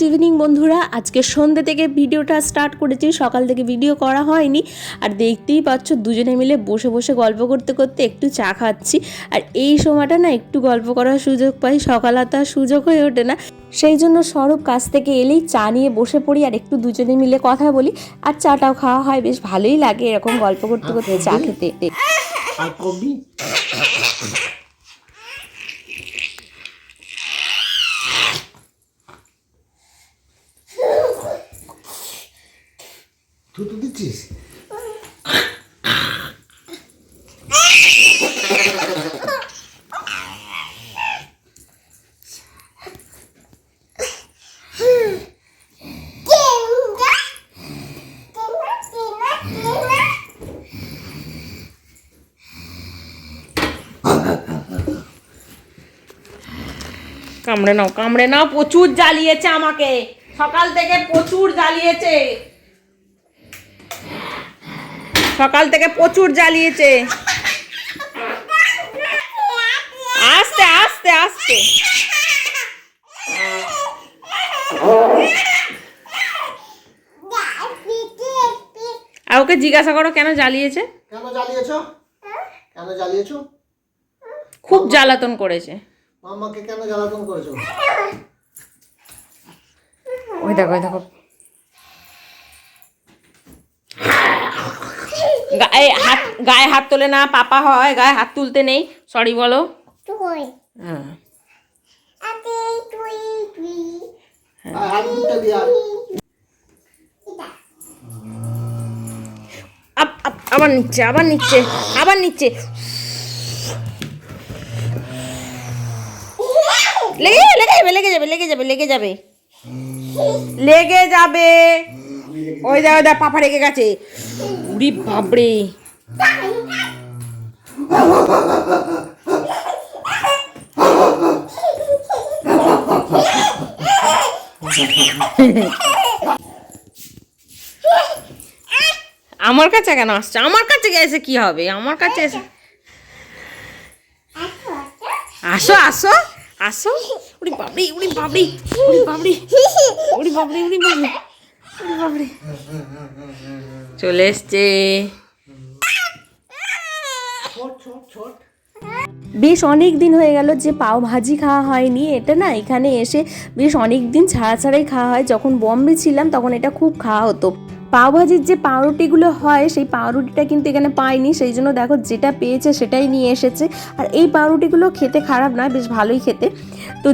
Good evening বন্ধুরা। আজকে সন্ধ্যে থেকে ভিডিওটা স্টার্ট করেছি। সকাল থেকে ভিডিও করা হয়নি। আর দেখতেই পাচ্ছ, দুজনে মিলে বসে বসে গল্প করতে করতে একটু চা খাচ্ছি। আর এই সময়টা না একটু গল্প করার সুযোগ পাই। সকাল আর তার সুযোগ হয়ে ওঠে না। সেই জন্য স্বরূপ কাছ থেকে এলেই চা নিয়ে বসে পড়ি আর একটু দুজনে মিলে কথা বলি। আর চাটাও খাওয়া হয়। বেশ ভালোই লাগে এরকম গল্প করতে করতে চা খেতে। থুতু দিচ্ছিস? কামড়ে নাও কামড়ে নাও প্রচুর জ্বালিয়েছে আমাকে। সকাল থেকে প্রচুর জ্বালিয়েছে। সকাল থেকে প্রচুর জ্বালিয়েছে। আস্তে আস্তে আস্তে। আর ওকে জিজ্ঞাসা করো কেন জ্বালিয়েছে? কেন জ্বালিয়েছ? কেন জ্বালিয়েছ? খুব জ্বালাতন করেছে। মাম্মাকে কেন জ্বালাতন করেছ? ওই দেখো ওই দেখো। গায়ে হাত গায়ে হাত তোলে না পাপা হয় গায়ে হাত তুলতে নেই। সরি বলো। হ্যাঁ। আপ- আবার নিচ্ছে আবার নিচ্ছে আবার নিচ্ছে। লেগে যাবে লেগে যাবে লেগে যাবে লেগে যাবে লেগে যাবে। লেগে যাবে। ওই ওই দেখ, পাপা রেগে গেছে। উড়ি বাবরে আমার কাছে কেন আসছে? আমার কাছে এসে কি হবে? আমার কাছে এসে আসো আসো আসো। উড়ি বাবরি উড়ি বাবরি উড়ি বাবরি উড়ি বাবরি উড়ি বাবরি চলে এসছে। ছোট ছোট ছোট। বেশ অনেক দিন হয়ে গেল যে পাও ভাজি খাওয়া হয়নি। এটা না এখানে এসে বেশ অনেক দিন ছাড়া ছাড়াই খাওয়া হয়। যখন বম্বে ছিলাম তখন এটা খুব খাওয়া হতো। পাও ভাজির যে পাউরুটিগুলো হয়, সেই পাউরুটিটা কিন্তু এখানে পায়নি সেই জন্য দেখো যেটা পেয়েছে সেটাই নিয়ে এসেছে। আর এই পাউরুটিগুলো খেতে খারাপ নয়, বেশ ভালোই খেতে। তো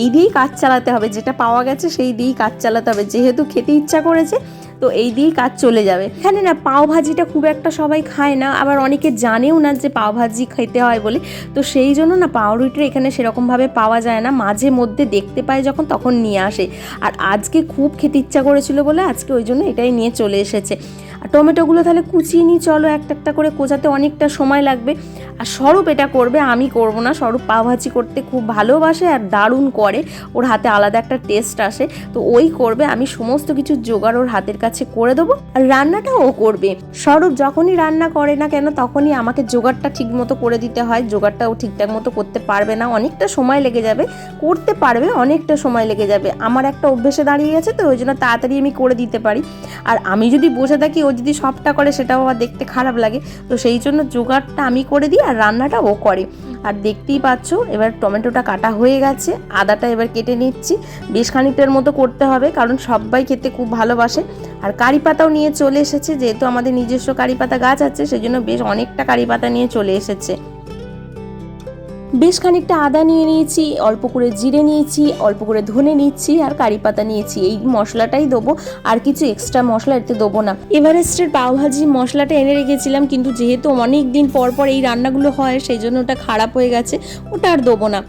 এই দিয়েই কাজ চালাতে হবে। যেটা পাওয়া গেছে সেই দিয়েই কাজ চালাতে হবে। যেহেতু খেতে ইচ্ছা করেছে তো এই দিয়েই কাজ চলে যাবে। এখানে না পাও ভাজিটা খুব একটা সবাই খায় না, আবার অনেকে জানেও না যে পাও ভাজি খেতে হয় বলে। তো সেই জন্য না পাউরুটিটা এখানে সেরকমভাবে পাওয়া যায় না, মাঝে মধ্যে দেখতে পায় যখন তখন নিয়ে আসে। আর আজকে খুব খেতে ইচ্ছা করেছিল বলে আজকে ওই জন্য এটাই নিয়ে চলে এসেছে। আর টমেটোগুলো তাহলে কুচিয়ে নিই চলো একটা একটা করে কোচাতে অনেকটা সময় লাগবে। আর স্বরূপ এটা করবে, আমি করব না। স্বরূপ পাওভাজি করতে খুব ভালোবাসে আর দারুণ করে। ওর হাতে আলাদা একটা টেস্ট আসে। তো ওই করবে, আমি সমস্ত কিছু জোগাড় ওর হাতের কাছে করে দেবো। আর রান্নাটা ও করবে। স্বরূপ যখনই রান্না করে না কেন, তখনই আমাকে জোগাড়টা ঠিক মতো করে দিতে হয়। জোগাড়টা ও ঠিকঠাক মতো করতে পারবে না। অনেকটা সময় লেগে যাবে। করতে পারবে, অনেকটা সময় লেগে যাবে। আমার একটা অভ্যেসে দাঁড়িয়ে গেছে তো, ওই জন্য তাড়াতাড়ি আমি করে দিতে পারি। আর আমি যদি বসে থাকি ও যদি সবটা করে সেটাও আবার দেখতে খারাপ লাগে। তো সেই জন্য জোগাড়টা আমি করে দিই আর রান্নাটা ও করে। আর দেখতেই পাচ্ছ, এবার টমেটোটা কাটা হয়ে গেছে, আদাটা এবার কেটে নিচ্ছি। বেশ খানিকটার মতো করতে হবে, কারণ সবাই খেতে খুব ভালোবাসে। আর কারি পাতাও নিয়ে চলে এসেছে, যেহেতু আমাদের নিজস্ব কারি পাতা গাছ আছে সেই জন্য বেশ অনেকটা কারি পাতা নিয়ে চলে এসেছে। বেশ খানিকটা আদা নিয়ে নিয়েছি, অল্প করে জিরে নিয়েছি, অল্প করে ধনে নিচ্ছি আর কারি পাতা নিয়েছি। এই মশলাটাই দেবো, আর কিছু এক্সট্রা মশলা এতে দেবো না। এভারেস্টের পাওভাজি মশলাটা এনে রেখেছিলাম, কিন্তু যেহেতু অনেক দিন পর পর এই রান্নাগুলো হয়, সেই জন্য ওটা খারাপ হয়ে গেছে, ওটা আর দেবো না।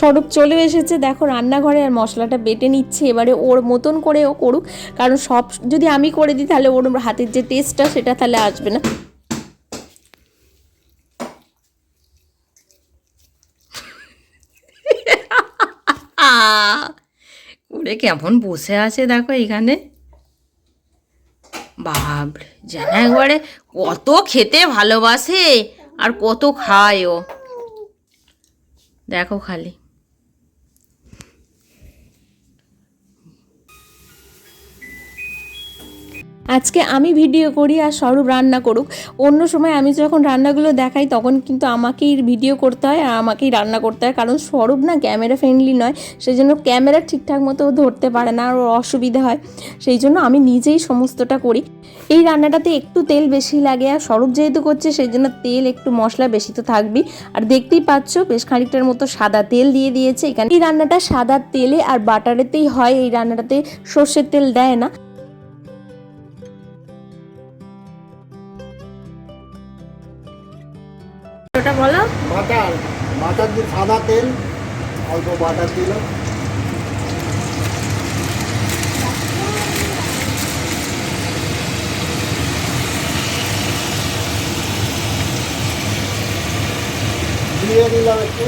স্বরূপ চলে এসেছে। দেখো, রান্নাঘরে আর মশলাটা বেটে নিচ্ছে। এবারে ওর মতন করে ও করুক। কারণ সব, যদি আমি করে দিই, তাহলে ওর হাতের যে টেস্টটা সেটা তাহলে আসবে না। করে কেমন বসে আছে দেখো এখানে। বাপরে, যেন একবারে কত খেতে ভালোবাসে আর কত খায় ও। দেখো খালি। আজকে আমি ভিডিও করি আর স্বরূপ রান্না করুক। অন্য সময় আমি যখন রান্নাগুলো দেখাই, তখন কিন্তু আমাকেই ভিডিও করতে হয় আর আমাকেই রান্না করতে হয়। কারণ স্বরূপ না ক্যামেরা ফ্রেন্ডলি নয় সেই জন্য ক্যামেরা ঠিকঠাক মতো ধরতে পারে না, আর অসুবিধা হয়। সেই জন্য আমি নিজেই সমস্তটা করি। এই রান্নাটাতে একটু তেল বেশি লাগে আর স্বরূপ যেহেতু করছে সেই জন্য তেল একটু মশলা বেশি তো থাকবেই। আর দেখতেই পাচ্ছ, বেশ খানিকটার মতো সাদা তেল দিয়ে দিয়েছে এখানে। এই রান্নাটা সাদা তেলে আর বাটারেতেই হয়, এই রান্নাটাতে সর্ষের তেল দেয় না। ওটা বলো। বাটার বাটার দিয়ে সাদা তেল, অল্প বাটার দিলাম। দিয়ে দিলাম একটু।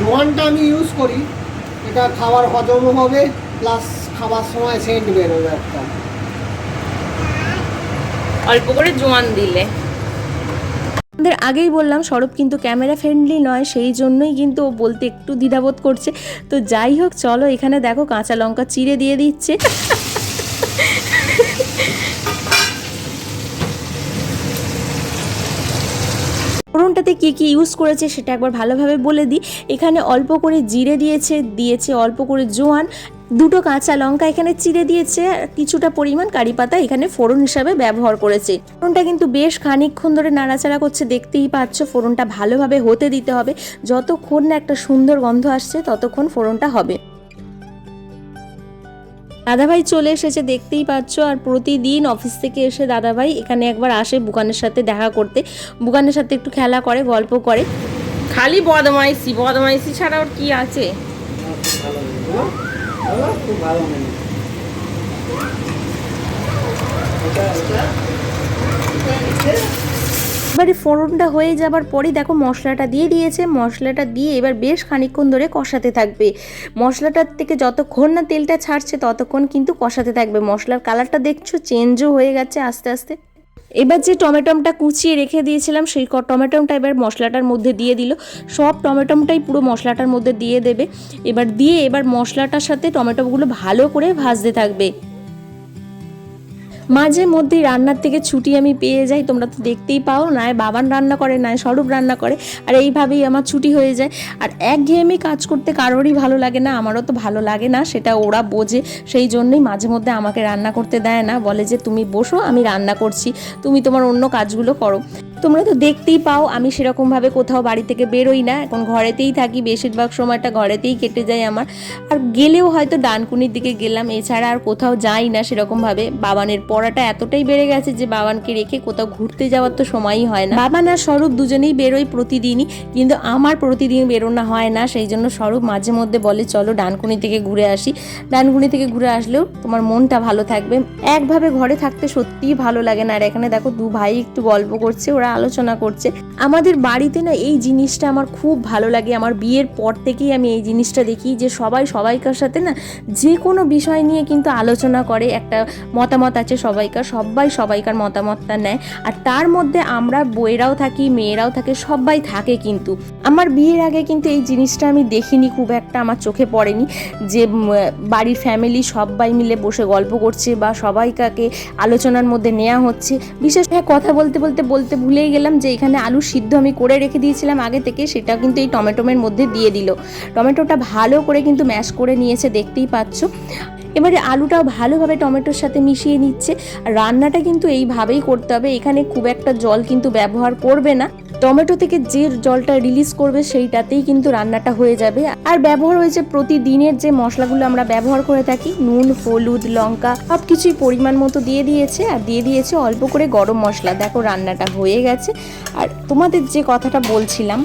জোয়ানটা আমি ইউজ করি। এটা খাবার হজমও হবে প্লাস খাবার সময় সেন্ট বেরোবে একটা। অল্প করে জোয়ান দিলে। আমাদের আগেই বললাম সরব কিন্তু ক্যামেরা ফ্রেন্ডলি নয়, সেই জন্যই কিন্তু ও বলতে একটু দ্বিধাবোধ করছে। তো যাই হোক, চলো এখানে দেখো, কাঁচা লঙ্কা চিড়ে দিয়ে দিচ্ছে। ফোড়নটাতে কী কী ইউজ করেছে সেটা একবার ভালোভাবে বলে দিই। এখানে অল্প করে জিরে দিয়েছে দিয়েছে অল্প করে জোয়ান। দুটো কাঁচা লঙ্কা এখানে চিড়ে দিয়েছে কিছুটা পরিমাণ কারি পাতা এখানে ফোড়ন হিসাবে ব্যবহার করেছে। ফোড়নটা কিন্তু বেশ খানিকক্ষণ ধরে নাড়াচাড়া করছে, দেখতেই পাচ্ছ ফোড়নটা ভালোভাবে হতে দিতে হবে। যতক্ষণ না একটা সুন্দর গন্ধ আসছে, ততক্ষণ ফোড়নটা হবে। দাদাভাই চলে এসেছে, দেখতেই পাচ্ছ, আর প্রতিদিন অফিস থেকে এসে দাদাভাই এখানে একবার আসে বুকানের সাথে দেখা করতে। বুকানের সাথে একটু খেলা করে, গল্প করে। খালি বদমাইশি বদমাইশি ছাড়া ওর কি আছে? ভালো এবারে ফোড়নটা হয়ে যাবার পরেই দেখো মশলাটা দিয়ে দিয়েছে, মশলাটা দিয়ে এবার বেশ খানিকক্ষণ ধরে কষাতে থাকবে। মশলাটার থেকে যতক্ষণ না তেলটা ছাড়ছে ততক্ষণ কিন্তু কষাতে থাকবে। মশলার কালারটা দেখছ চেঞ্জও হয়ে গেছে আস্তে আস্তে। এবার যে টমেটোমটা কুচিয়ে রেখে দিয়েছিলাম, সেই টমেটমটা এবার মশলাটার মধ্যে দিয়ে দিল। সব টমেটোমটাই পুরো মশলাটার মধ্যে দিয়ে দেবে। এবার দিয়ে এবার মশলাটার সাথে টমেটোগুলো ভালো করে ভাজতে থাকবে। মাঝে মধ্যে রান্নার থেকে ছুটি আমি পেয়ে যাই, তোমরা তো দেখতেই পাও, নয় বাবান রান্না করে, নয় স্বরূপ রান্না করে, আর এইভাবেই আমার ছুটি হয়ে যায়। আর একঘেয়েমি কাজ করতে কারোরই ভালো লাগে না, আমারও তো ভালো লাগে না, সেটা ওরা বোঝে, সেই জন্যই মাঝে মধ্যে আমাকে রান্না করতে দেয় না, বলে যে, তুমি বসো, আমি রান্না করছি, তুমি তোমার অন্য কাজগুলো করো। তোমরা তো দেখতেই পাও, আমি সেরকমভাবে কোথাও বাড়ি থেকে বেরোই না। এখন ঘরেতেই থাকি, বেশিরভাগ সময়টা ঘরেতেই কেটে যায় আমার। আর গেলেও হয়তো ডানকুনির দিকে গেলাম, এছাড়া আর কোথাও যাই না সেরকমভাবে। বাবানের পড়াটা এতটাই বেড়ে গেছে যে বাবানকে রেখে কোথাও ঘুরতে যাওয়ার তো সময়ই হয় না। বাবান আর স্বরূপ দুজনেই বেরোই প্রতিদিনই, কিন্তু আমার প্রতিদিন বেরোনো হয় না। সেই জন্য স্বরূপ মাঝে মধ্যে বলে, চলো ডানকুনি থেকে ঘুরে আসি। ডানকুনি থেকে ঘুরে আসলেও তোমার মনটা ভালো থাকবে। একভাবে ঘরে থাকতে সত্যিই ভালো লাগে না। আর এখানে দেখো, দু ভাই একটু গল্প করছে, ওরা আলোচনা করছে। আমাদের বাড়িতে না এই জিনিসটা আমার খুব ভালো লাগে। আমার বিয়ের পর থেকেই আমি এই জিনিসটা দেখি যে সবাই সবাইকার সাথে না যে কোনো বিষয় নিয়ে কিন্তু আলোচনা করে। একটা মতামত আছে সবাইকার, সবাই সবাইকার মতামতটা নেয়। আর তার মধ্যে আমরা বইয়েরাও থাকি, মেয়েরাও থাকে, সবাই থাকে কিন্তু। আমার বিয়ের আগে কিন্তু এই জিনিসটা আমি দেখিনি, খুব একটা আমার চোখে পড়েনি যে বাড়ির ফ্যামিলি সবাই মিলে বসে গল্প করছে বা সবাইকাকে আলোচনার মধ্যে নেওয়া হচ্ছে। বিশেষ কথা বলতে বলতে বলতে ভুলেই গেলাম যে এখানে আলু সিদ্ধ আমি করে রেখে দিয়েছিলাম আগে থেকে, সেটা কিন্তু এই টমেটোমের মধ্যে দিয়ে দিল। টমেটোটা ভালো করে কিন্তু ম্যাশ করে নিয়েছে, দেখতেই পাচ্ছ। এবারে আলুটাও ভালোভাবে টমেটোর সাথে মিশিয়ে নিচ্ছে। আর রান্নাটা কিন্তু এইভাবেই করতে হবে, এখানে খুব একটা জল কিন্তু ব্যবহার করবে না। টমেটো থেকে যে জলটা রিলিজ করবে সেইটাতেই কিন্তু রান্নাটা হয়ে যাবে। আর ব্যবহার হয়েছে প্রতিদিনের যে মশলাগুলো আমরা ব্যবহার করে থাকি, নুন, হলুদ, লঙ্কা সব কিছুই পরিমাণ মতো দিয়ে দিয়েছে। আর দিয়ে দিয়েছে অল্প করে গরম মশলা। দেখো রান্নাটা হয়ে গেছে। আর তোমাদের যে কথাটা বলছিলাম,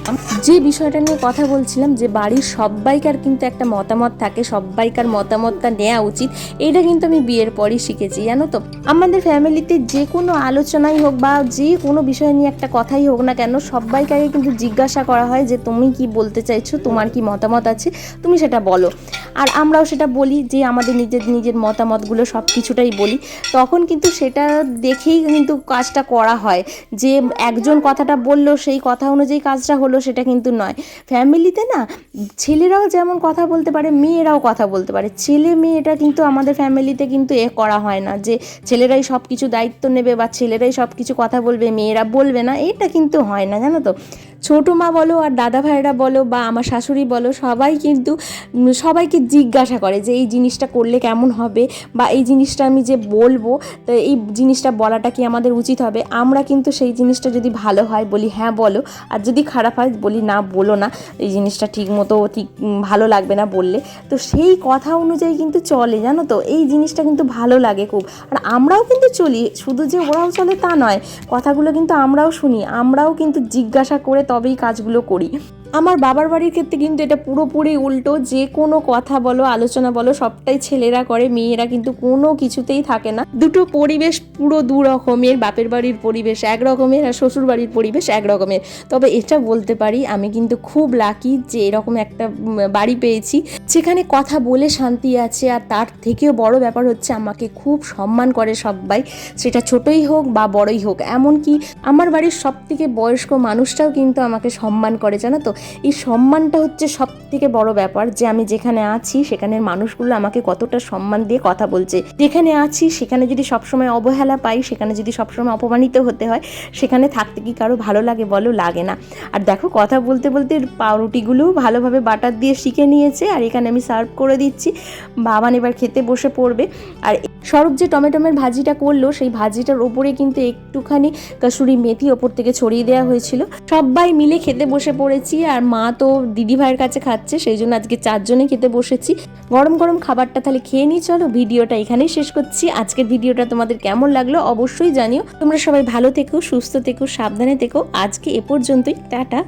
যে বিষয়টা নিয়ে কথা বলছিলাম, যে বাড়ির সবাইকার কিন্তু একটা মতামত থাকে, সবাইকার মতামতটা নেওয়া উচিত, এটা কিন্তু আমি বিয়ের পরই শিখেছি, জানো তো? আমাদের ফ্যামিলিতে যে কোনো আলোচনাই হোক বা যে কোনো বিষয় নিয়ে একটা কথাই হোক না কেন সবাইকে আগে কিন্তু জিজ্ঞাসা করা হয় যে তুমি কি বলতে চাইছো? তোমার কি মতামত আছে? তুমি সেটা বলো। আর আমরাও সেটা বলি যে আমাদের নিজের নিজের মতামতগুলো সব কিছুটাই বলি। তখন কিন্তু সেটা দেখেই কিন্তু কাজটা করা হয়। যে একজন কথাটা বলল, সেই কথা অনুযায়ী কাজটা হলো, সেটা কিন্তু নয়। ফ্যামিলিতে না, ছেলেরাও যেমন কথা বলতে পারে, মেয়েরাও কথা বলতে পারে। ছেলে মেয়েটা কিন্তু আমাদের ফ্যামিলিতে কিন্তু এ করা হয় না যে ছেলেরাই সব কিছু দায়িত্ব নেবে বা ছেলেরাই সব কিছু কথা বলবে, মেয়েরা বলবে না। এটা কিন্তু হয় না। জানো তো? ছোটো মা বলো আর দাদা ভাইরা বলো বা আমার শাশুড়ি বলো, সবাই কিন্তু সবাইকে জিজ্ঞাসা করে যে এই জিনিসটা করলে কেমন হবে বা এই জিনিসটা আমি যে বলব, তো এই জিনিসটা বলাটা কি আমাদের উচিত হবে? আমরা কিন্তু সেই জিনিসটা যদি ভালো হয় বলি হ্যাঁ বলো। আর যদি খারাপ হয় বলি, না বলো না। এই জিনিসটা ঠিক মতো ঠিক ভালো লাগবে না বললে। তো সেই কথা অনুযায়ী কিন্তু চলে, জানো তো? এই জিনিসটা কিন্তু ভালো লাগে খুব। আর আমরাও কিন্তু চলি। শুধু যে ওরাও চলে তা নয়, কথাগুলো কিন্তু আমরাও শুনি। আমরাও কিন্তু জিজ্ঞাসা করে তবেই কাজগুলো করি। আমার বাবার বাড়ির ক্ষেত্রে কিন্তু এটা পুরোপুরি উল্টো, যে কোনো কথা বলো, আলোচনা বলো, সবটাই ছেলেরা করে, মেয়েরা কিন্তু কোনো কিছুতেই থাকে না। দুটো পরিবেশ পুরো দু রকমের, বাপের বাড়ির পরিবেশ এক রকমের আর শ্বশুর বাড়ির পরিবেশ এক রকমের। তবে এটা বলতে পারি, আমি কিন্তু খুব লাকি যে এরকম একটা বাড়ি পেয়েছি, যেখানে কথা বলে শান্তি আছে আর তার থেকেও বড় ব্যাপার হচ্ছে আমাকে খুব সম্মান করে সবাই, সেটা ছোটই হোক বা বড়ই হোক। এমনকি আমার বাড়ির সব থেকে বয়স্ক মানুষটাও কিন্তু আমাকে সম্মান করে, জানো তো? এই সম্মানটা হচ্ছে সব থেকে বড় ব্যাপার যে আমি যেখানে আছি, সেখানের মানুষগুলো আমাকে কতটা সম্মান দিয়ে কথা বলছে। যেখানে আছি, সেখানে যদি সবসময় অবহেলা পাই, সেখানে যদি সবসময় অপমানিত হতে হয়, সেখানে থাকতে কি কারও ভালো লাগে বলো? লাগে না। আর দেখো, কথা বলতে বলতে পাউরুটিগুলোও ভালোভাবে বাটার দিয়ে শিখে নিয়েছে, আর এখানে আমি সার্ভ করে দিচ্ছি। বাবান এবার খেতে বসে পড়বে। আর সরব যে টমেটোমের ভাজিটা করল, সেই ভাজিটার ওপরে কিন্তু একটুখানি কাসুরি মেথি ওপর থেকে ছড়িয়ে দেওয়া হয়েছিল। সবাই মিলে খেতে বসে পড়েছি আর মা তো দিদি ভাইয়ের কাছে খাচ্ছে, সেই জন্য আজকে চারজনে খেতে বসেছি। গরম গরম খাবারটা তাহলে খেয়ে নিই চলো, ভিডিওটা এখানেই শেষ করছি। আজকের ভিডিওটা তোমাদের কেমন লাগল অবশ্যই জানিও। তোমরা সবাই ভালো থেকো, সুস্থ থেকো, সাবধানে থেকো। আজকে এ পর্যন্তই, টাটা।